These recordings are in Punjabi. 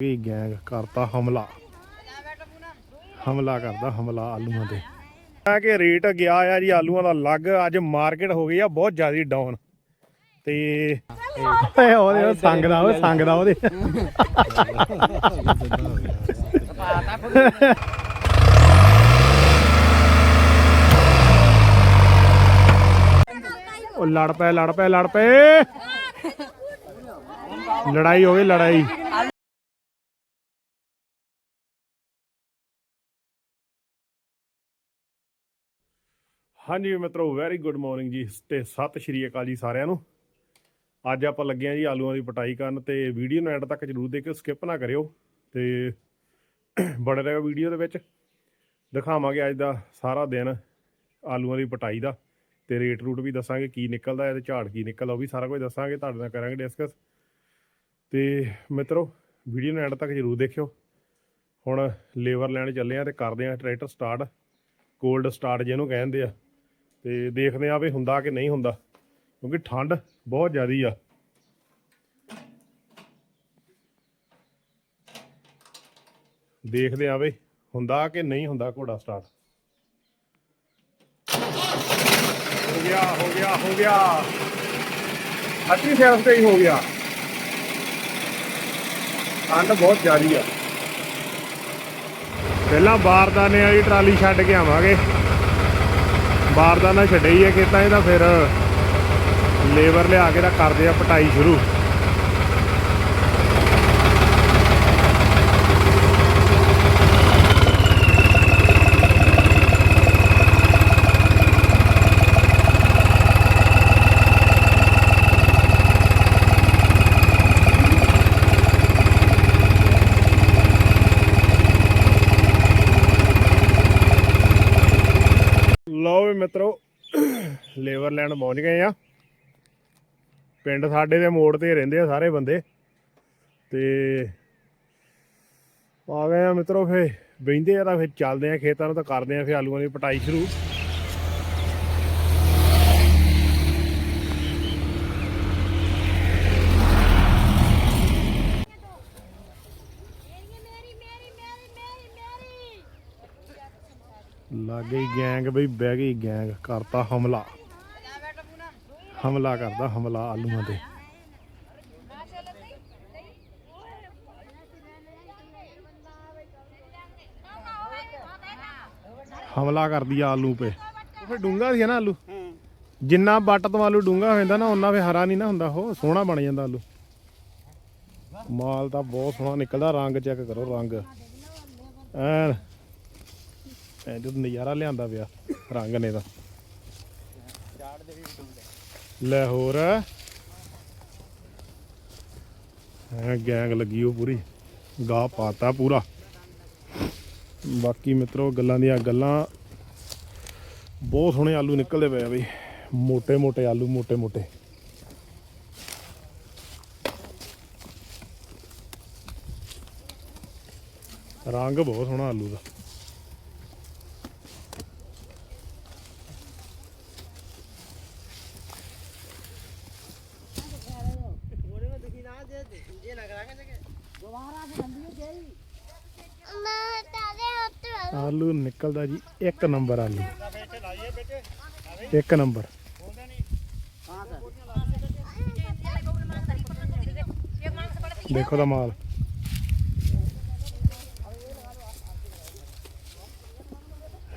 ਇਹ ਗੈਂਗ ਕਰਤਾ ਹਮਲਾ। ਹਮਲਾ ਕਰਦਾ ਹਮਲਾ ਆਲੂਆਂ ਤੇ। ਆ ਕਿ ਰੇਟ ਗਿਆ ਆ ਜੀ, ਆਲੂਆਂ ਦਾ ਲੱਗ ਅੱਜ ਮਾਰਕੀਟ ਹੋ ਗਈ ਆ, ਬਹੁਤ ਜ਼ਿਆਦਾ ਡਾਊਨ ਤੇ ਓਏ ਉਹਦੇ ਸੰਗ ਦਾ, ਉਹ ਸੰਗ ਦਾ ਉਹਦੇ। ਉਹ ਲੜ ਪਏ ਲੜ ਪਏ ਲੜ ਪਏ। ਲੜਾਈ ਹੋ ਗਈ, ਲੜਾਈ। ਹਾਂਜੀ ਮਿੱਤਰੋ ਵੈਰੀ ਗੁੱਡ ਮਾਰਨਿੰਗ ਜੀ। ਤੇ ਸਤਿ ਸ਼੍ਰੀ ਅਕਾਲ ਜੀ ਸਾਰਿਆਂ ਨੂੰ। ਅੱਜ ਆਪਾਂ ਲੱਗੇ ਆ ਜੀ ਆਲੂਆਂ ਦੀ ਪਟਾਈ ਕਰਨ ਤੇ ਵੀਡੀਓ ਨੂੰ ਐਂਡ ਤੱਕ ਜਰੂਰ ਦੇਖਿਓ ਸਕਿਪ ਨਾ ਕਰਿਓ। ਤੇ ਬਣੇ ਰਹੋ ਵੀਡੀਓ ਦੇ ਵਿੱਚ। ਦਿਖਾਵਾਂਗੇ ਅੱਜ ਦਾ ਸਾਰਾ ਦਿਨ ਆਲੂਆਂ ਦੀ ਪਟਾਈ ਦਾ। ਤੇ ਰੇਟ ਰੂਟ ਵੀ ਦੱਸਾਂਗੇ, ਕੀ ਨਿਕਲਦਾ ਹੈ ਤੇ ਝਾੜ ਕੀ ਨਿਕਲਦਾ, ਉਹ ਵੀ ਸਾਰਾ ਕੁਝ ਦੱਸਾਂਗੇ, ਤੁਹਾਡੇ ਨਾਲ ਕਰਾਂਗੇ ਡਿਸਕਸ ਤੇ ਮਿੱਤਰੋ, ਵੀਡੀਓ ਨੂੰ ਐਂਡ ਤੱਕ ਜਰੂਰ ਦੇਖਿਓ। ਹੁਣ ਲੇਬਰ ਲੈਣ ਚੱਲੇ ਆ ਤੇ ਕਰਦੇ ਆ ਟਰੈਕਟਰ ਸਟਾਰਟ ਕੋਲਡ ਸਟਾਰਟ ਜਿਹਨੂੰ ਕਹਿੰਦੇ ਆ। ਤੇ ਦੇਖਦੇ ਆ ਵੀ ਹੁੰਦਾ ਕਿ ਨਹੀਂ ਹੁੰਦਾ, ਕਿਉਂਕਿ ਠੰਡ ਬਹੁਤ ਜ਼ਿਆਦੀ ਆ। ਦੇਖਦੇ ਆ ਵੀ ਹੁੰਦਾ ਕਿ ਨਹੀਂ ਹੁੰਦਾ ਘੋੜਾ ਸਟਾਰਟ। ਹੋ ਗਿਆ ਹੋ ਗਿਆ ਹੋ ਗਿਆ। ਅੱਠੀ ਸੈਲਫ ਤੇ ਹੀ ਹੋ ਗਿਆ। ਠੰਡ ਬਹੁਤ ਜ਼ਿਆਦੀ ਆ। ਪਹਿਲਾਂ ਬਾਰਦਾਨੇ ਵਾਲੀ ਟਰਾਲੀ ਛੱਡ ਕੇ ਆਵਾਂਗੇ। ਬਾਰਦਾਨਾ ਛੱਡੇ ਹੀ ਹੈ ਖੇਤਾਂ 'ਚ ਤਾਂ ਫਿਰ ਲੇਬਰ ਲਿਆ ਕੇ ਤਾਂ ਕਰਦੇ ਆ ਪਟਾਈ ਸ਼ੁਰੂ। ਲਓ ਵੀ ਮਿੱਤਰੋ, ਲੇਬਰ ਲੈਂਡ ਪਹੁੰਚ ਗਏ ਆ। ਪਿੰਡ ਸਾਡੇ ਦੇ ਮੋੜ ਤੇ ਰਹਿੰਦੇ ਆ ਸਾਰੇ ਬੰਦੇ। ਤੇ ਆ ਗਏ ਆ ਮਿੱਤਰੋ ਫੇ ਬੈਂਦੇ ਆ ਤਾਂ ਫਿਰ ਚੱਲਦੇ ਆ ਖੇਤਾਂ ਨੂੰ ਤਾਂ ਕਰਦੇ ਆ ਫੇ ਆਲੂਆਂ ਦੀ ਪਟਾਈ ਸ਼ੁਰੂ। ਲੱਗ ਗਈ ਗੈਂਗ ਬਈ ਬਹਿ ਗਈ ਗੈਂਗ ਕਰਤਾ ਹਮਲਾ। ਹਮਲਾ ਕਰਦਾ ਹਮਲਾ ਆਲੂਆਂ ਤੇ। ਹਮਲਾ ਕਰਦੀ ਆ ਆਲੂ ਪੇ ਫਿਰ ਡੂੰਗਾ ਸੀ ਨਾ ਆਲੂ? ਜਿੰਨਾ ਬੱਟ ਤੋਂ ਆਲੂ ਡੂੰਗਾ ਹੋ ਜਾਂਦਾ ਨਾ ਉਹਨਾਂ ਫੇ ਹਰਾ ਨਹੀਂ ਨਾ ਹੁੰਦਾ ਉਹ ਸੋਹਣਾ ਬਣ ਜਾਂਦਾ ਆਲੂ। ਮਾਲ ਤਾਂ ਬਹੁਤ ਸੋਹਣਾ ਨਿਕਲਦਾ ਰੰਗ ਚੈੱਕ ਕਰੋ ਰੰਗ। ਐਨ। ਐ ਜਦ ਨਜ਼ਾਰਾ ਲਿਆਂਦਾ ਪਿਆ, ਰੰਗ ਨੇ ਦਾ ਲੈ ਹੋਰ। ਐ ਗੈਂਗ ਲੱਗੀ ਉਹ ਪੂਰੀ। ਗਾ ਪਾਤਾ ਪੂਰਾ। ਬਾਕੀ ਮਿੱਤਰੋ, ਗੱਲਾਂ ਦੀਆਂ ਗੱਲਾਂ ਬਹੁਤ ਸੋਹਣੇ ਆਲੂ ਨਿਕਲਦੇ ਪਏ ਆ ਬਈ। ਮੋٹے ਮੋٹے ਆਲੂ, ਮੋਟੇ ਮੋਟੇ। ਰੰਗ ਬਹੁਤ ਸੋਹਣਾ ਆਲੂ ਦਾ। ਆਲੂ ਨਿਕਲਦਾ ਜੀ ਇੱਕ ਨੰਬਰ ਆਲੂ। ਇੱਕ ਨੰਬਰ। ਦੇਖੋ ਦਾ ਮਾਲ।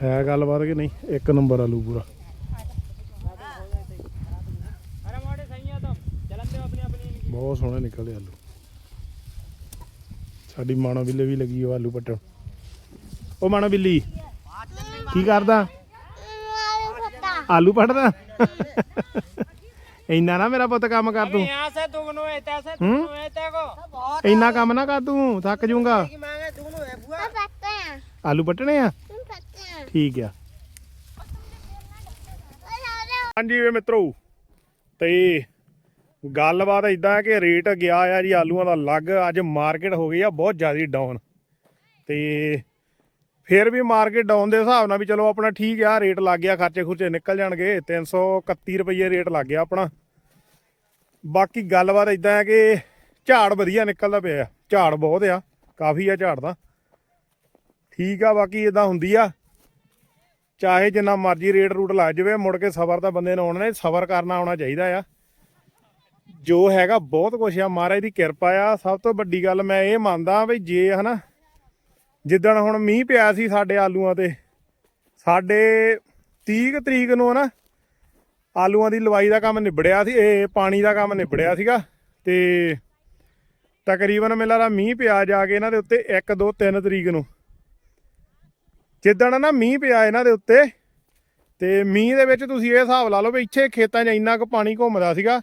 ਹੈ ਗੱਲਬਾਤ ਕਿ ਨਹੀਂ? ਇੱਕ ਨੰਬਰ ਆਲੂ ਪੂਰਾ। ਬਹੁਤ ਸੋਹਣੇ ਨਿਕਲਦੇ ਆਲੂ। ਸਾਡੀ ਮਾਣਾ ਬਿੱਲੇ ਵੀ ਲੱਗੀ ਉਹ ਆਲੂ ਪੱਟਣ। ਉਹ ਮਾਣਾ ਬਿੱਲੀ ਕੀ ਕਰਦਾ? ਆਲੂ ਪੱਟਦਾ? ਇੰਨਾ ਨਾ ਮੇਰਾ ਪੁੱਤ ਕੰਮ ਕਰ ਤੂੰ। ਯਹਾਂ ਸੇ ਦੁਗਨੋ ਹੈ ਤੈ ਸੇ ਕੋ ਇੰਨਾ ਕੰਮ ਨਾ ਕਰ ਤੂੰ ਥੱਕ ਜਾਊਗਾ ਆਲੂ ਪੱਟਣੇ ਆ? ਠੀਕ ਆ। ਹਾਂਜੀ ਵੇ ਮਿੱਤਰੋ ਤੇ ਗੱਲਬਾਤ ਇਦਾਂ ਹੈ ਕਿ ਰੇਟ ਗਿਆ ਆ ਜੀ ਆਲੂਆਂ ਦਾ ਲੱਗ ਅੱਜ ਮਾਰਕੀਟ ਹੋ ਗਈ ਆ ਬਹੁਤ ਜ਼ਿਆਦਾ ਡਾਊਨ ਤੇ ਫਿਰ ਵੀ ਮਾਰਕੀਟ ਡਾਊਨ ਦੇ ਹਿਸਾਬ ਨਾਲ ਵੀ ਚਲੋ ਆਪਣਾ ਠੀਕ ਆ, ਰੇਟ ਲੱਗ ਗਿਆ, ਖਰਚੇ ਖੁਰਚੇ ਨਿਕਲ ਜਾਣਗੇ 331 ਰੁਪਏ ਰੇਟ ਲੱਗ ਗਿਆ ਆਪਣਾ। ਬਾਕੀ ਗੱਲਬਾਤ ਇਦਾਂ ਹੈ ਕਿ ਝਾੜ ਵਧੀਆ ਨਿਕਲਦਾ ਪਿਆ ਝਾੜ ਬਹੁਤ ਆ, ਕਾਫੀ ਆ ਝਾੜ ਦਾ। ਠੀਕ ਆ, ਬਾਕੀ ਇਦਾਂ ਹੁੰਦੀ ਆ, ਚਾਹੇ ਜਿੰਨਾ ਮਰਜ਼ੀ ਰੇਟ ਰੂਟ ਲੱਗ ਜਾਵੇ, ਮੁੜ ਕੇ ਸਬਰ ਤਾਂ ਬੰਦੇ ਨੂੰ ਆਉਣਾ ਨੇ ਸਬਰ ਕਰਨਾ ਆਉਣਾ ਚਾਹੀਦਾ ਆ। ਜੋ ਹੈਗਾ ਬਹੁਤ ਕੁਛ ਆ, ਮਹਾਰਾਜ ਦੀ ਕਿਰਪਾ ਆ। ਸਭ ਤੋਂ ਵੱਡੀ ਗੱਲ ਮੈਂ ਇਹ ਮੰਨਦਾ ਵੀ ਜੇ ਹਨਾ, ਜਿੱਦਣ ਹੁਣ ਮੀਂਹ ਪਿਆ ਸੀ ਸਾਡੇ ਆਲੂਆਂ ਤੇ, ਸਾਡੇ 30 ਕੁ ਤਰੀਕ ਨੂੰ ਹਨਾ, ਆਲੂਆਂ ਦੀ ਲਵਾਈ ਦਾ ਕੰਮ ਨਿਬੜਿਆ ਸੀ, ਇਹ ਪਾਣੀ ਦਾ ਕੰਮ ਨਿਬੜਿਆ ਸੀਗਾ ਤੇ ਤਕਰੀਬਨ ਮੇਲਾ ਦਾ ਮੀਂਹ ਪਿਆ ਜਾ ਕੇ ਇਹਨਾਂ ਦੇ ਉੱਤੇ 1 2 3 ਤਰੀਕ ਨੂੰ। ਜਿੱਦਣ ਨਾ ਮੀਂਹ ਪਿਆ ਇਹਨਾਂ ਦੇ ਉੱਤੇ, ਤੇ ਮੀਂਹ ਦੇ ਵਿੱਚ ਤੁਸੀਂ ਇਹ ਹਿਸਾਬ ਲਾ ਲਓ ਵੀ ਇੱਥੇ ਖੇਤਾਂ 'ਚ ਇੰਨਾ ਕੁ ਪਾਣੀ ਘੁੰਮਦਾ ਸੀਗਾ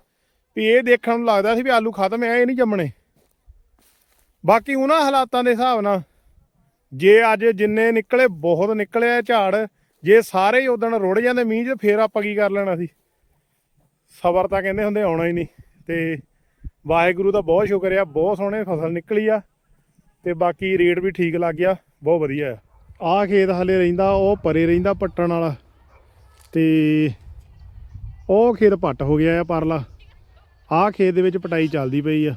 ਵੀ ਇਹ ਦੇਖਣ ਨੂੰ ਲੱਗਦਾ ਸੀ ਵੀ ਆਲੂ ਖਤਮ ਆ ਇਹ ਨਹੀਂ ਜੰਮਣੇ। ਬਾਕੀ ਉਹਨਾਂ ਹਾਲਾਤਾਂ ਦੇ ਹਿਸਾਬ ਨਾਲ ਜੇ ਅੱਜ ਜਿੰਨੇ ਨਿਕਲੇ, ਬਹੁਤ ਨਿਕਲੇ ਆ ਝਾੜ, ਜੇ ਸਾਰੇ ਹੀ ਉਦਣ ਰੁੜ ਜਾਂਦੇ ਮੀਂਹ 'ਚ, ਫੇਰ ਆਪਾਂ ਕੀ ਕਰ ਲੈਣਾ ਸੀ? ਸਬਰ ਤਾਂ ਕਹਿੰਦੇ ਹੁੰਦੇ ਆਉਣਾ ਹੀ ਨਹੀਂ। ਤੇ ਵਾਹਿਗੁਰੂ ਦਾ ਬਹੁਤ ਸ਼ੁਕਰ ਆ, ਬਹੁਤ ਸੋਹਣੇ ਫਸਲ ਨਿਕਲੀ ਆ। ਤੇ ਬਾਕੀ ਰੇਟ ਵੀ ਠੀਕ ਲੱਗ ਗਿਆ, ਬਹੁਤ ਵਧੀਆ ਆ। ਆਹ ਖੇਤ ਹਲੇ ਰਹਿੰਦਾ, ਉਹ ਪਰੇ ਰਹਿੰਦਾ ਪੱਟਣ ਵਾਲਾ। ਤੇ ਉਹ ਖੇਤ ਪੱਟ ਹੋ ਗਿਆ ਆ ਪਰਲਾ। ਆਹ ਖੇਤ ਦੇ ਵਿੱਚ ਪਟਾਈ ਚੱਲਦੀ ਪਈ ਆ।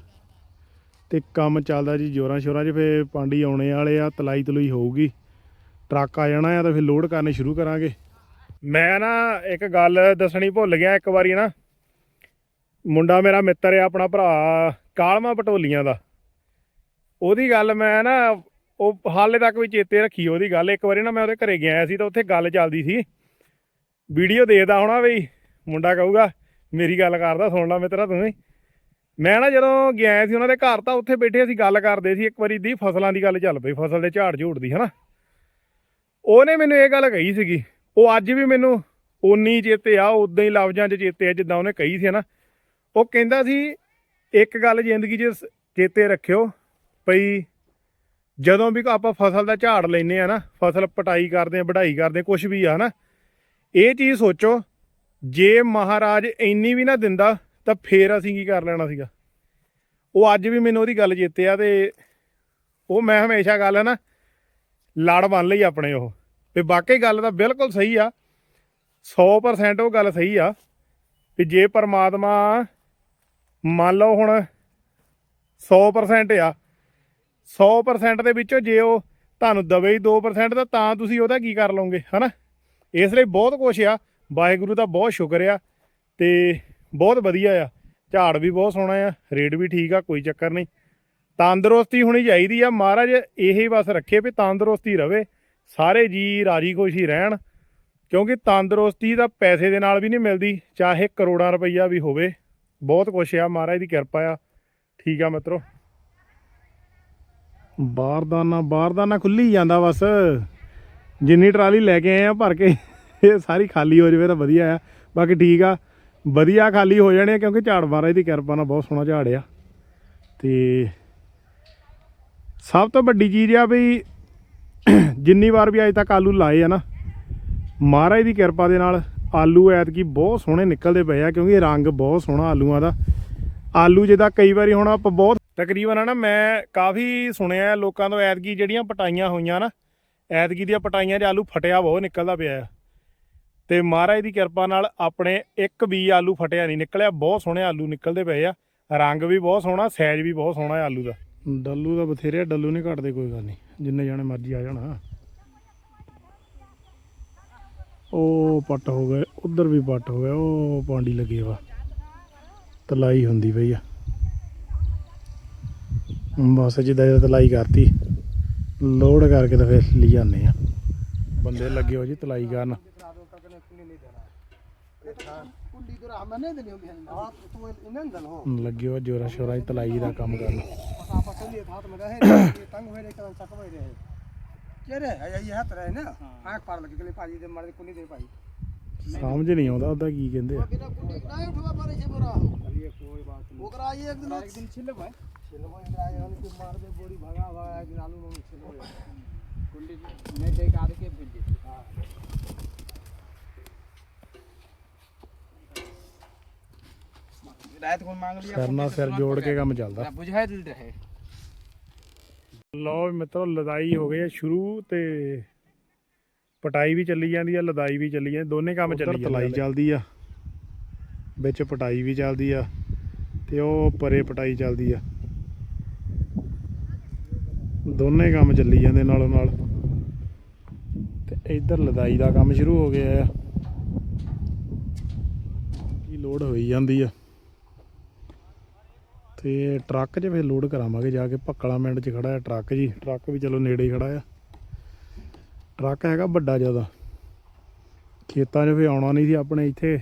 ਤੇ ਕੰਮ ਚੱਲਦਾ ਜੀ ਜੋਰਾਂ ਸ਼ੋਰਾਂ 'ਚ ਫੇ ਪਾਂਡੀ ਆਉਣੇ ਵਾਲੇ ਆ, ਤਲਾਈ ਤਲੂਈ ਹੋਊਗੀ। ਟਰੱਕ ਆ ਜਾਣਾ ਆ ਤਾਂ ਫਿਰ ਲੋਡ ਕਰਨੇ ਸ਼ੁਰੂ ਕਰਾਂਗੇ। ਮੈਂ ਨਾ ਇੱਕ ਗੱਲ ਦੱਸਣੀ ਭੁੱਲ ਗਿਆ ਇੱਕ ਵਾਰੀ ਨਾ। ਮੁੰਡਾ ਮੇਰਾ ਮਿੱਤਰ ਆ, ਆਪਣਾ ਭਰਾ, ਕਾਲਮਾ ਪਟੋਲੀਆਂ ਦਾ। ਉਹਦੀ ਗੱਲ ਮੈਂ ਨਾ, ਉਹ ਹਾਲੇ ਤੱਕ ਵੀ ਚੇਤੇ ਰੱਖੀ ਉਹਦੀ ਗੱਲ। ਇੱਕ ਵਾਰੀ ਨਾ ਮੈਂ ਉਹਦੇ ਘਰੇ ਗਿਆ ਸੀ ਤਾਂ ਉੱਥੇ ਗੱਲ ਚੱਲਦੀ ਸੀ। ਵੀਡੀਓ ਦੇਖਦਾ ਹੋਣਾ ਬਈ, ਮੁੰਡਾ ਕਹੂਗਾ ਮੇਰੀ ਗੱਲ ਕਰਦਾ, ਸੁਣ ਲੈ ਮਿੱਤਰਾ ਤੁਸੀਂ ਮੈਂ ਨਾ ਜਦੋਂ ਗਿਆ ਸੀ ਉਹਨਾਂ ਦੇ ਘਰ ਤਾਂ ਉੱਥੇ ਬੈਠੇ ਅਸੀਂ ਗੱਲ ਕਰਦੇ ਸੀ, ਇੱਕ ਵਾਰੀ ਦੀ ਫਸਲਾਂ ਦੀ ਗੱਲ ਚੱਲ ਪਈ, ਫਸਲ ਦੇ ਝਾੜ ਝੂੜ ਦੀ, ਹਨਾ। ਉਹਨੇ ਮੈਨੂੰ ਇਹ ਗੱਲ ਕਹੀ ਸੀਗੀ, ਉਹ ਅੱਜ ਵੀ ਮੈਨੂੰ ਉਨੀ ਚੇਤੇ ਆ ਉਦਾਂ ਹੀ ਲਫ਼ਜ਼ਾਂ 'ਚ ਚੇਤੇ ਆ, ਜਿੱਦਾਂ ਉਹਨੇ ਕਹੀ ਸੀ ਨਾ ਉਹ ਕਹਿੰਦਾ ਸੀ, ਇੱਕ ਗੱਲ ਜ਼ਿੰਦਗੀ 'ਚ ਚੇਤੇ ਰੱਖਿਓ ਭਈ ਜਦੋਂ ਵੀ ਆਪਾਂ ਫਸਲ ਦਾ ਝਾੜ ਲੈਨੇ ਆ ਨਾ, ਫਸਲ ਪਟਾਈ ਕਰਦੇ ਆ, ਵਢਾਈ ਕਰਦੇ ਆ ਕੁਝ ਵੀ ਆ ਨਾ ਇਹ ਚੀਜ਼ ਸੋਚੋ ਜੇ ਮਹਾਰਾਜ ਇੰਨੀ ਵੀ ਨਾ ਦਿੰਦਾ, ਤਾਂ ਫੇਰ ਅਸੀਂ ਕੀ ਕਰ ਲੈਣਾ ਸੀਗਾ? ਉਹ ਅੱਜ ਵੀ ਮੈਨੂੰ ਉਹਦੀ ਗੱਲ ਚੇਤੇ ਆ ਤੇ ਉਹ ਮੈਂ ਹਮੇਸ਼ਾ ਗੱਲ ਹੈ ਨਾ, ਲੜ ਬਣ ਲਈ ਆਪਣੇ ਉਹ। ਤੇ ਵਾਕਈ ਗੱਲ ਤਾਂ ਬਿਲਕੁਲ ਸਹੀ ਆ। 100% ਉਹ ਗੱਲ ਸਹੀ ਆ। ਵੀ ਜੇ ਪਰਮਾਤਮਾ ਮੰਨ ਲਓ ਹੁਣ 100% ਆ 100% ਦੇ ਵਿੱਚੋਂ ਜੇ ਉਹ ਤੁਹਾਨੂੰ ਦਵੇ ਹੀ 2% ਤਾਂ ਤਾਂ ਤੁਸੀਂ ਉਹਦਾ ਕੀ ਕਰ ਲਓਗੇ, ਹਨਾ? ਇਸ ਲਈ ਬਹੁਤ ਕੁਛ ਆ। ਵਾਹਿਗੁਰੂ ਦਾ ਬਹੁਤ ਸ਼ੁਕਰ ਆ ਤੇ ਬਹੁਤ ਵਧੀਆ ਆ। ਝਾੜ ਵੀ ਬਹੁਤ ਸੋਹਣਾ ਆ, ਰੇਟ ਵੀ ਠੀਕ ਆ, ਕੋਈ ਚੱਕਰ ਨਹੀਂ। ਤੰਦਰੁਸਤੀ ਹੋਣੀ ਚਾਹੀਦੀ ਆ। ਮਹਾਰਾਜ, ਇਹੀ ਬਸ ਰੱਖੇ ਵੀ ਤੰਦਰੁਸਤੀ ਰਵੇ, ਸਾਰੇ ਜੀ ਰਾਜੀ ਖੁਸ਼ੀ ਰਹਿਣ, ਕਿਉਂਕਿ ਤੰਦਰੁਸਤੀ ਤਾਂ ਪੈਸੇ ਦੇ ਨਾਲ ਵੀ ਨਹੀਂ ਮਿਲਦੀ, ਚਾਹੇ ਕਰੋੜਾਂ ਰੁਪਈਆ ਵੀ ਹੋਵੇ। ਬਹੁਤ ਕੁਛ ਆ, ਮਹਾਰਾਜ ਦੀ ਕਿਰਪਾ ਆ। ਠੀਕ ਆ ਮਿੱਤਰੋ। ਬਾਰਦਾਨਾ ਬਾਰਦਾਨਾ ਖੁੱਲੀ ਜਾਂਦਾ ਬਸ। ਜਿੰਨੀ ਟਰਾਲੀ ਲੈ ਕੇ ਆਏ ਆ, ਭਰ ਕੇ। ਇਹ ਸਾਰੀ ਖਾਲੀ ਹੋ ਜਾਵੇ ਤਾਂ ਵਧੀਆ ਆ। ਬਾਕੀ ਠੀਕ ਆ। ਵਧੀਆ ਖਾਲੀ ਹੋ ਜਾਣੇ ਆ ਕਿਉਂਕਿ ਝਾੜ ਮਹਾਰਾਜ ਦੀ ਕਿਰਪਾ ਨਾਲ ਬਹੁਤ ਸੋਹਣਾ ਝਾੜ ਆ। ਤੇ ਸਭ ਤੋਂ ਵੱਡੀ ਚੀਜ਼ ਆ ਵੀ ਜਿੰਨੀ ਵਾਰ ਵੀ ਅੱਜ ਤੱਕ ਆਲੂ ਲਾਏ ਆ ਨਾ, ਮਹਾਰਾਜ ਦੀ ਕਿਰਪਾ ਦੇ ਨਾਲ ਆਲੂ ਐਤਕੀ ਬਹੁਤ ਸੋਹਣੇ ਨਿਕਲਦੇ ਪਏ ਆ ਕਿਉਂਕਿ ਰੰਗ ਬਹੁਤ ਸੋਹਣਾ ਆਲੂਆਂ ਦਾ। ਆਲੂ ਜਿਹਦਾ ਕਈ ਵਾਰੀ ਹੁਣ ਆਪਾਂ ਬਹੁਤ ਤਕਰੀਬਨ ਆ ਨਾ ਮੈਂ ਕਾਫੀ ਸੁਣਿਆ ਲੋਕਾਂ ਤੋਂ ਐਤਕੀ ਜਿਹੜੀਆਂ ਪਟਾਈਆਂ ਹੋਈਆਂ ਨਾ, ਐਤਕੀ ਦੀਆਂ ਪਟਾਈਆਂ 'ਚ ਆਲੂ ਫਟਿਆ ਬਹੁਤ ਨਿਕਲਦਾ ਪਿਆ ਆ। ਤੇ ਮਹਾਰਾਜ ਦੀ ਕਿਰਪਾ ਨਾਲ ਆਪਣੇ ਇੱਕ ਵੀ ਆਲੂ ਫਟਿਆ ਨਹੀਂ ਨਿਕਲਿਆ, ਬਹੁਤ ਸੋਹਣੇ ਆਲੂ ਨਿਕਲਦੇ ਪਏ ਆ। ਰੰਗ ਵੀ ਬਹੁਤ ਸੋਹਣਾ, ਸਾਈਜ਼ ਵੀ ਬਹੁਤ ਸੋਹਣਾ ਆਲੂ ਦਾ। ਡੱਲੂ ਦਾ ਬਥੇਰੇ ਡੱਲੂ ਨਹੀਂ ਘਟਦੇ ਕੋਈ ਗੱਲ ਨਹੀਂ, ਜਿੰਨੇ ਜਾਣੇ ਮਰਜ਼ੀ ਆ ਜਾਣਾ। ਉਹ ਪੱਟ ਹੋ ਗਏ, ਉਧਰ ਵੀ ਪੱਟ ਹੋ ਗਿਆ ਉਹ ਪਾਂਡੀ ਲੱਗੇ ਵਾ। ਤਲਾਈ ਹੁੰਦੀ ਪਈ ਆ। ਬਸ ਜਿੱਦਾਂ ਜਿੱਦਾਂ ਤਲਾਈ ਕਰਤੀ, ਲੋਡ ਕਰਕੇ ਤਾਂ ਫਿਰ ਲਈ ਜਾਂਦੇ ਆ। ਬੰਦੇ ਲੱਗੇ ਹੋ ਜੀ ਤਲਾਈ ਕਰਨ। कुंडी तो राम नहीं देनी होगी हां तो इन्हें दन हो ਲੱਗੇ ਹੋ ਜੋਰਾ ਸ਼ੋਰਾ ਦੀ ਤਲਾਈ ਦਾ ਕੰਮ ਕਰਨ आपस में ये हाथ में रहे ये तंग हुए लेकर चक हुए रहे के रे ये ये हाथ रहे ना आंख पार लगे गले पाजी दे मारे कुंडी दे पाई ਸਮਝ ਨਹੀਂ ਆਉਂਦਾ ਉਹਦਾ ਕੀ ਕਹਿੰਦੇ ਆ बिना कुंडी नहीं उठवा पारे से बोरा चलिए कोई बात नहीं ओकरा ये एक दिन एक दिन छिले भाई छिले भाई इधर आए उनके मार दे बोरी भगा भगा एक दिन आलू में छिले कुंडी मैं देख आके के बुझ हां ਰਾਤ ਕੋਲ ਜੋੜ ਕੇ ਕੰਮ ਚੱਲਦਾ ਰੱਬ ਜਹਾਇ ਦਿਲ ਰਹੇ ਲੋ ਮਿੱਤਰੋ ਲਦਾਈ ਹੋ ਗਈ ਹੈ ਸ਼ੁਰੂ ਤੇ ਪਟਾਈ ਵੀ ਚੱਲੀ ਜਾਂਦੀ ਹੈ ਲਦਾਈ ਵੀ ਚੱਲੀ ਜਾਂਦੀ ਦੋਨੇ ਕੰਮ ਚੱਲੀ ਜਾਂਦੇ ਤਲਾਈ ਚੱਲਦੀ ਆ ਵਿੱਚ ਪਟਾਈ ਵੀ ਚੱਲਦੀ ਆ ਤੇ ਉਹ ਪਰੇ ਪਟਾਈ ਚੱਲਦੀ ਆ ਦੋਨੇ ਕੰਮ ਚੱਲੀ ਜਾਂਦੇ ਨਾਲੋਂ ਨਾਲ ਤੇ ਇੱਧਰ ਲਦਾਈ ਦਾ ਕੰਮ ਸ਼ੁਰੂ ਹੋ ਗਿਆ ਆ ਕੀ ਲੋਡ ਹੋਈ ਜਾਂਦੀ ਆ ਤੇ ਟਰੱਕ 'ਚ ਫਿਰ ਲੋਡ ਕਰਾਵਾਂਗੇ, ਜਾ ਕੇ ਭੱਕਲਾ ਮਿੰਟ 'ਚ ਖੜਾ ਹੈ ਟਰੱਕ ਜੀ। ਟਰੱਕ ਵੀ ਚਲੋ ਨੇੜੇ ਹੀ ਖੜਾ ਆ। ਟਰੱਕ ਹੈਗਾ ਵੱਡਾ ਜ਼ਿਆਦਾ। ਖੇਤਾਂ 'ਚ ਫਿਰ ਆਉਣਾ ਨਹੀਂ ਸੀ ਆਪਣੇ ਇੱਥੇ।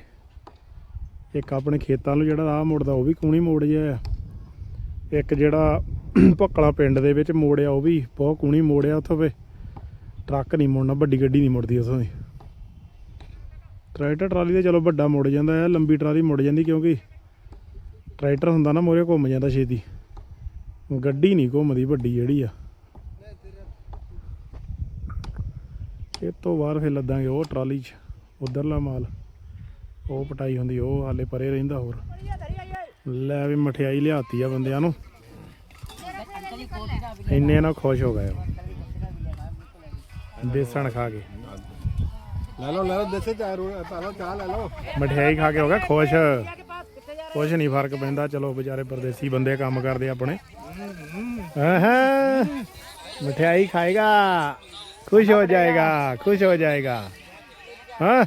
ਇੱਕ ਆਪਣੇ ਖੇਤਾਂ ਨੂੰ ਜਿਹੜਾ ਰਾਹ ਮੁੜਦਾ, ਉਹ ਵੀ ਕੂਣੀ ਮੋੜ ਜਿਹਾ ਆ। ਇੱਕ ਜਿਹੜਾ ਭੱਕਲਾ ਪਿੰਡ ਦੇ ਵਿੱਚ ਮੋੜਿਆ, ਉਹ ਵੀ ਬਹੁਤ ਕੂਣੀ ਮੋੜਿਆ ਉੱਥੋਂ ਫੇ ਟਰੱਕ ਨਹੀਂ ਮੁੜਨਾ, ਵੱਡੀ ਗੱਡੀ ਨਹੀਂ ਮੁੜਦੀ ਉੱਥੋਂ ਦੀ। ਟਰੈਕਟਰ, ਟਰਾਲੀ ਤੇ ਚਲੋ ਵੱਡਾ ਮੁੜ ਜਾਂਦਾ ਹੈ ਲੰਬੀ ਟਰਾਲੀ ਮੁੜ ਜਾਂਦੀ ਕਿਉਂਕਿ ਟਰੈਕਟਰ ਹੁੰਦਾ ਨਾ ਮੋਰੇ ਘੁੰਮ ਜਾਂਦਾ ਛੇਤੀ। ਗੱਡੀ ਨਹੀਂ ਘੁੰਮਦੀ ਵੱਡੀ ਜਿਹੜੀ ਆ। ਇਹ ਤੋਂ ਬਾਅਦ ਫਿਰ ਲੱਦਾਂਗੇ ਉਹ ਟਰਾਲੀ 'ਚ ਉਧਰਲਾ ਮਾਲ। ਉਹ ਪਟਾਈ ਹੁੰਦੀ ਉਹ ਹਾਲੇ ਪਰੇ ਰਹਿੰਦਾ ਹੋਰ। ਲੈ ਵੀ ਮਠਿਆਈ ਲਿਆਤੀ ਆ ਬੰਦਿਆਂ ਨੂੰ। ਇੰਨੇ ਨਾਲ ਖੁਸ਼ ਹੋ ਗਏ। ਬੇਸਣ ਖਾ ਕੇ। ਲੈ ਲਓ ਲੈ ਲਓ ਦੇਸੇ ਚਾਹ ਰੋ ਪਹਿਲਾਂ ਚਾਹ ਲੈ ਲਓ। ਮਠਿਆਈ ਖਾ ਕੇ ਹੋ ਗਿਆ ਖੁਸ਼। ਕੁਛ ਨਹੀਂ ਫ਼ਰਕ ਪੈਂਦਾ। ਚਲੋ ਵਿਚਾਰੇ ਪਰਦੇਸੀ ਬੰਦੇ ਕੰਮ ਕਰਦੇ ਆਪਣੇ। ਹਾਂ ਮਠਿਆਈ ਖਾਏਗਾ ਖੁਸ਼ ਹੋ ਜਾਏਗਾ ਖੁਸ਼ ਹੋ ਜਾਏਗਾ। ਹਾਂ?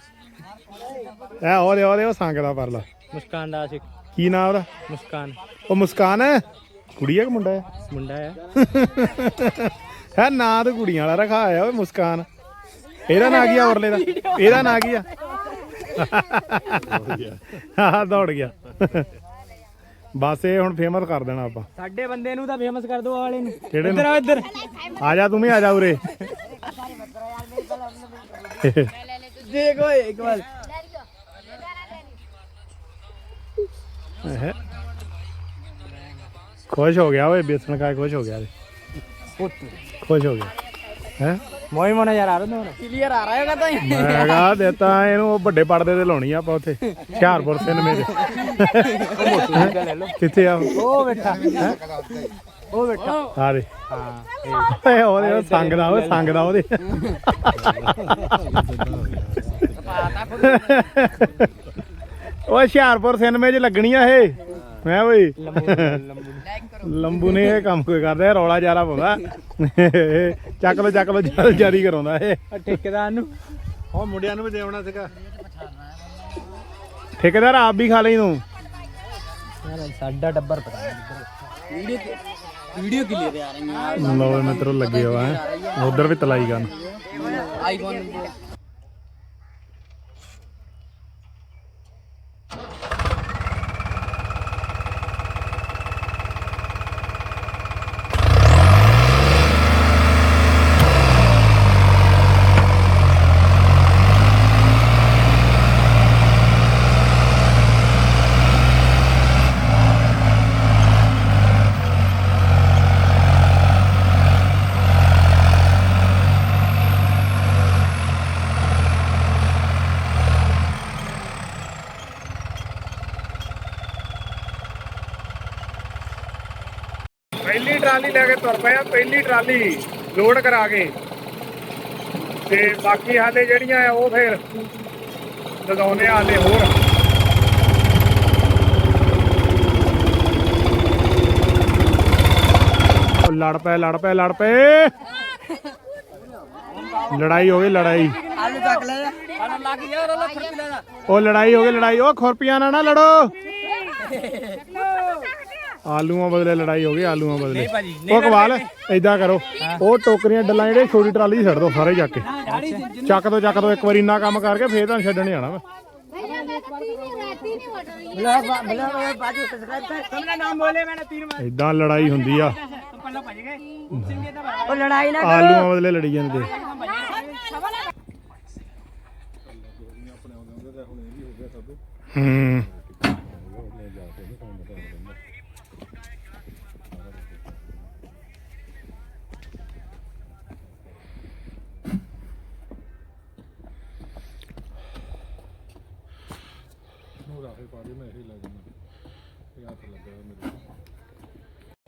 ਇਹ ਉਹਦੇ ਉਹਦੇ ਉਹ ਸੰਗ ਦਾ ਪਰਲਾ। ਮੁਸਕਾਨ ਦਾ ਆਸ਼ਿਕ। ਕੀ ਨਾਮ ਉਹਦਾ? ਮੁਸਕਾਨ। ਉਹ ਮੁਸਕਾਨ ਹੈ? ਕੁੜੀ ਹੈ ਕਿ ਮੁੰਡਾ ਹੈ? ਮੁੰਡਾ ਹੈ। ਹੈ ਨਾਂ ਤਾਂ ਕੁੜੀਆਂ ਵਾਲਾ ਰਖਾ ਓਏ ਮੁਸਕਾਨ। ਇਹਦਾ ਨਾਂ ਕੀ ਆ ਔਰਲੇ ਦਾ। ਇਹਦਾ ਨਾਂ ਕੀ ਆ? ਹਾਂ ਦੌੜ ਗਿਆ। ਬਸ ਇਹ ਹੁਣ ਫੇਮਸ ਕਰ ਦੇਣਾ ਆਪਾਂ। ਸਾਡੇ ਬੰਦੇ ਨੂੰ ਤਾਂ ਫੇਮਸ ਕਰ ਦੋ ਵਾਲੇ ਨੂੰ। ਕਿਹੜੇ ਇੱਧਰ ਨੂੰ ਆ ਇੱਧਰ। ਆ ਜਾ ਤੂੰ ਵੀ ਆ ਜਾ ਉਰੇ। ਦੇਖ ਓਏ ਇੱਕ ਵਾਰ। ਹੈਂ। ਖੁਸ਼ ਹੋ ਗਿਆ ਓਏ ਬੇਸਣ ਕੇ ਖੁਸ਼ ਹੋ ਗਿਆ ਵੇ। ਖੁਸ਼ ਹੋ ਗਿਆ। ਹੈ? ਮੋਈ ਮੋਨਾ ਯਾਰ ਆ ਰਿਹਾ ਨਾ ਕਲੀਅਰ ਆ ਰਿਹਾ ਹੈਗਾ ਤਾਂ ਮੈਂ ਕਹਾ ਦਿੱਤਾ ਇਹਨੂੰ ਉਹ ਵੱਡੇ ਪਰਦੇ ਤੇ ਲਾਉਣੀ ਆ ਆਪਾਂ ਉੱਥੇ ਹੁਸ਼ਿਆਰਪੁਰ ਸਿਨੇਮੇ ਦੇ ਕਿੱਥੇ ਆ ਉਹ? ਉਹ ਬੈਠਾ। ਉਹ ਬੈਠਾ। ਆ ਹਾਂ। ਓਏ ਉਹਦੇ ਉਹ ਸੰਗ ਦਾ ਓਏ ਸੰਗ ਦਾ ਉਹਦੇ। ਓਏ ਹੁਸ਼ਿਆਰਪੁਰ ਸਿਨੇਮੇ 'ਚ ਲੱਗਣੀ ਆ ਇਹ। ਮੈਂ ਓਏ ਲੰਬੂ ਨੇ ਇਹ ਕੰਮ ਕੋਈ ਕਰਦਾ ਇਹ ਰੌਲਾ ਜਾਰਾ ਪਾਉਂਦਾ। ਚੱਕ ਲੋ ਚੱਕ ਲੋ ਜਲ ਜਾਰੀ ਕਰਾਉਂਦਾ ਇਹ। ਠੇਕੇਦਾਰ ਨੂੰ। ਉਹ ਮੁੰਡਿਆਂ ਨੂੰ ਵੀ ਦੇਵਣਾ ਸੀਗਾ। ਠੇਕੇਦਾਰ ਆਪ ਵੀ ਖਾ ਲਈ ਤੂੰ। ਯਾਰ ਸਾਡਾ ਡੱਬਰ ਪਤਾ ਨਹੀਂ ਵੀਡੀਓ ਵੀਡੀਓ ਕਲੀਅਰ ਆ ਰਹੀ ਹੈ ਲੋ ਮਿੱਤਰੋ ਲੱਗੇ ਹੋ ਹੈ ਉਧਰ ਵੀ ਤਲਾਈ ਕਰਨ। ਆਈਫੋਨ ਪਹਿਲੀ ਟਰਾਲੀ ਲੈ ਕੇ ਤੁਰ ਪਏ ਆ ਪਹਿਲੀ ਟਰਾਲੀ ਲੋਡ ਕਰਾ ਕੇ। ਤੇ ਬਾਕੀ ਹਾਲੇ ਜਿਹੜੀਆਂ ਆ ਉਹ ਫੇਰ ਲਗਾਉਨੇ ਆ ਹਾਲੇ ਹੋਰ। ਉਹ ਲੜ ਪਏ ਲੜ ਪਏ ਲੜ ਪਏ। ਲੜਾਈ ਹੋ ਗਈ ਲੜਾਈ। ਆਲੂ ਚੱਕ ਲੈ ਆਲੂ ਲਾ ਕੇ ਯਾਰ ਉਹ ਖਰਚ ਲੈਣਾ। ਉਹ ਲੜਾਈ ਹੋ ਗਈ ਲੜਾਈ। ਉਹ ਖੁਰਪੀਆਂ ਨਾਲ ਨਾ ਲੜੋ। ਆਲੂਆਂ ਬਦਲੇ ਲੜਾਈ ਹੋ ਗਈ ਆਲੂਆਂ ਬਦਲੇ। ਉਹ ਕਮਾਲ ਐਦਾਂ ਕਰੋ। ਉਹ ਟੋਕਰੀਆਂ ਡੱਲਾਂ ਜਿਹੜੇ ਛੋਟੀ ਟਰਾਲੀ ਛੱਡ ਦੋ ਸਾਰੇ ਜਾ ਕੇ। ਚੱਕ ਦੋ ਚੱਕ ਦੋ ਇੱਕ ਵਾਰੀ ਇੰਨਾ ਕੰਮ ਕਰਕੇ ਫੇਰ ਤੁਹਾਨੂੰ ਛੱਡਣ ਜਾਣਾ ਮੈਂ। ਐਦਾਂ ਲੜਾਈ ਹੁੰਦੀ ਆ। ਆਲੂਆਂ ਬਦਲੇ ਲੜੀ ਜਾਂਦੇ। ਹੂੰ।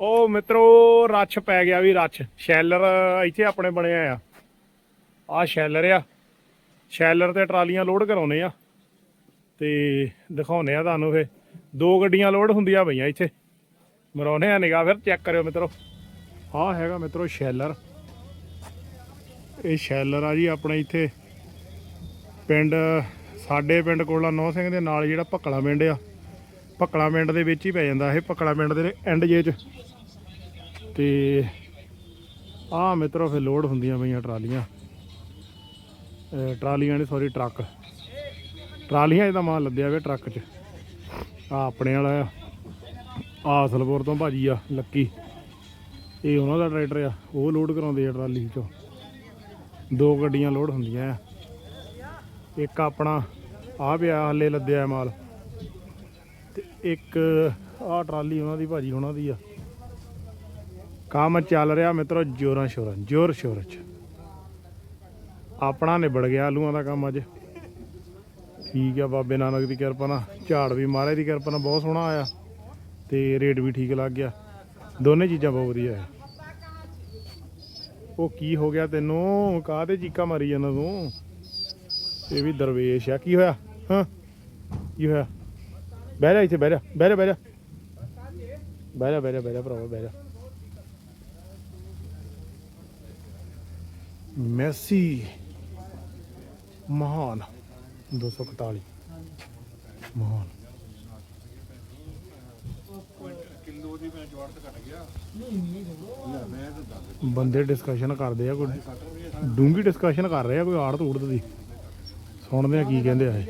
ਉਹ ਮਿੱਤਰੋ, ਰੱਛ ਪੈ ਗਿਆ ਵੀ ਰੱਛ। ਸ਼ੈਲਰ ਇੱਥੇ ਆਪਣੇ ਬਣਿਆ ਆ। ਆ ਸ਼ੈਲਰ ਆ। ਸ਼ੈਲਰ ਤੇ ਟਰਾਲੀਆਂ ਲੋਡ ਕਰਾਉਨੇ ਆ। ਤੇ ਦਿਖਾਉਨੇ ਆ ਤੁਹਾਨੂੰ ਫੇ ਦੋ ਗੱਡੀਆਂ ਲੋਡ ਹੁੰਦੀਆਂ ਪਈਆਂ ਇੱਥੇ। ਮਰਾਉਨੇ ਆ ਨਿਗਾਹ, ਫਿਰ ਚੈੱਕ ਕਰਿਓ ਮਿੱਤਰੋ। ਆ ਹੈਗਾ ਮਿੱਤਰੋ ਸ਼ੈਲਰ। ਇਹ ਸ਼ੈਲਰ ਆ ਜੀ ਆਪਣੇ ਇੱਥੇ। ਪਿੰਡ, ਸਾਡੇ ਪਿੰਡ ਕੋਲਾ ਨੌ ਸਿੰਘ ਦੇ ਨਾਲ ਜਿਹੜਾ ਭੱਕਲਾ ਪਿੰਡ ਆ। ਭੱਕਲਾ ਪਿੰਡ ਦੇ ਵਿੱਚ ਹੀ ਪੈ ਜਾਂਦਾ ਇਹ ਭੱਕਲਾ ਪਿੰਡ ਦੇ ਐਂਡ ਜੇ ਚ। ਤੇ ਆ ਮਿੱਤਰੋ ਫਿਰ ਲੋਡ ਹੁੰਦੀਆਂ ਪਈਆਂ ਟਰਾਲੀਆਂ। ਟਰਾਲੀਆਂ ਨੇ ਸੌਰੀ ਟਰੱਕ। ਟਰਾਲੀਆਂ ਇਹਦਾ ਮਾਲ ਲੱਦਿਆ ਵੇ ਟਰੱਕ 'ਚ। ਆ ਆਪਣੇ ਵਾਲਾ ਆ। ਆ ਅਸਲਪੁਰ ਤੋਂ ਭਾਜੀ ਆ, ਲੱਕੀ। ਇਹ ਉਹਨਾਂ ਦਾ ਟਰੈਕਟਰ ਆ। ਉਹ ਲੋਡ ਕਰਾਉਂਦੇ ਆ ਟਰਾਲੀ 'ਚੋਂ। ਦੋ ਗੱਡੀਆਂ ਲੋਡ ਹੁੰਦੀਆਂ ਆ। ਇੱਕ ਆਪਣਾ ਆ ਪਿਆ, ਹੱਲੇ ਲੱਦਿਆ ਹੈ ਮਾਲ। ਤੇ ਇੱਕ ਆਹ ਟਰਾਲੀ ਉਹਨਾਂ ਦੀ ਭਾਜੀ ਉਹਨਾਂ ਦੀ ਆ। ਕੰਮ ਚੱਲ ਰਿਹਾ ਮਿੱਤਰੋ, ਜੋਰਾਂ ਸ਼ੋਰਾਂ, ਜ਼ੋਰ ਸ਼ੋਰ ਚ। ਆਪਣਾ ਨਿਬੜ ਗਿਆ ਆਲੂਆਂ ਦਾ ਕੰਮ ਅੱਜ। ਠੀਕ ਆ ਬਾਬੇ ਨਾਨਕ ਦੀ ਕਿਰਪਾ ਨਾਲ। ਝਾੜ ਵੀ ਮਹਾਰਾਜ ਦੀ ਕਿਰਪਾ ਨਾਲ ਬਹੁਤ ਸੋਹਣਾ ਆਇਆ ਤੇ ਰੇਟ ਵੀ ਠੀਕ ਲੱਗ ਗਿਆ। ਦੋਨੇ ਚੀਜ਼ਾਂ ਬਹੁਤ ਵਧੀਆ ਆ। ਉਹ ਕੀ ਹੋ ਗਿਆ ਤੈਨੂੰ? ਕਾਹਦੇ ਚੀਕਾ ਮਾਰੀ ਜਾਂਦਾ ਤੂੰ? ਇਹ ਵੀ ਦਰਵੇਸ਼ ਆ। ਕੀ ਹੋਇਆ? ਹਾਂ? ਕੀ ਹੋਇਆ? ਬਹਿ ਜਾ ਇੱਥੇ ਬਹਿ ਜਾ ਬਹਿ ਜਾ ਬਹਿ ਜਾ ਬਹਿ ਜਾ ਬਹਿ ਜਾ ਬਹਿ ਜਾ ਭਰਾਵਾ ਬਹਿ ਜਾ ਮੈਸੀ ਮਹਾਨ 241 ਮਹਾਨ ਬੰਦੇ ਡਿਸਕਸ਼ਨ ਕਰਦੇ ਆ ਕੋਈ। ਡੂੰਗੀ ਡਿਸਕਸ਼ਨ ਕਰ ਰਹੇ ਆ ਕੋਈ ਆੜਤ ਊੜਤ ਦੀ। ਸੁਣਦੇ ਆ ਕੀ ਕਹਿੰਦੇ ਆ ਇਹ।